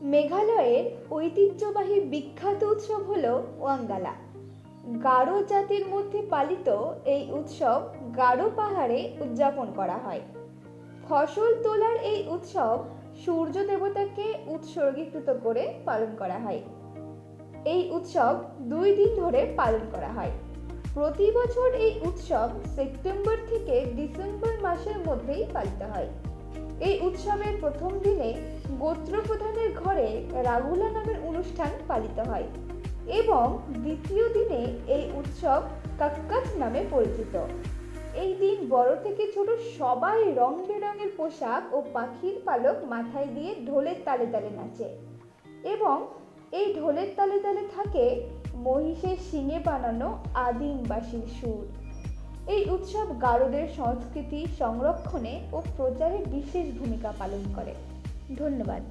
মেঘালয়ের ঐতিহ্যবাহী বিখ্যাত উৎসব হল ওয়াঙ্গালা। গারো জাতির মধ্যে পালিত এই উৎসব গারো পাহাড়ে উদযাপন করা হয়। ফসল তোলার এই উৎসব সূর্য দেবতাকে উৎসর্গীকৃত করে পালন করা হয়। এই উৎসব দুই দিন ধরে পালন করা হয়। প্রতি বছর এই উৎসব সেপ্টেম্বর থেকে ডিসেম্বর মাসের মধ্যেই পালিত হয়। এই উৎসবের প্রথম দিনে গোত্রপ্রধানের ঘরে রাগুলা নামের অনুষ্ঠান পালিত হয় এবং দ্বিতীয় দিনে এই উৎসব কাক্কাচ নামে পরিচিত। এই দিন বড় থেকে ছোট সবাই রং বেরঙের পোশাক ও পাখির পালক মাথায় দিয়ে ঢোলের তালে তালে নাচে এবং এই ঢোলের তালে তালে থাকে মহিষের শিঙে বানানো আদিমবাসীর সুর। এই উৎসব গারোদের সংস্কৃতি সংরক্ষণে ও প্রচারে বিশেষ ভূমিকা পালন করে। ধন্যবাদ।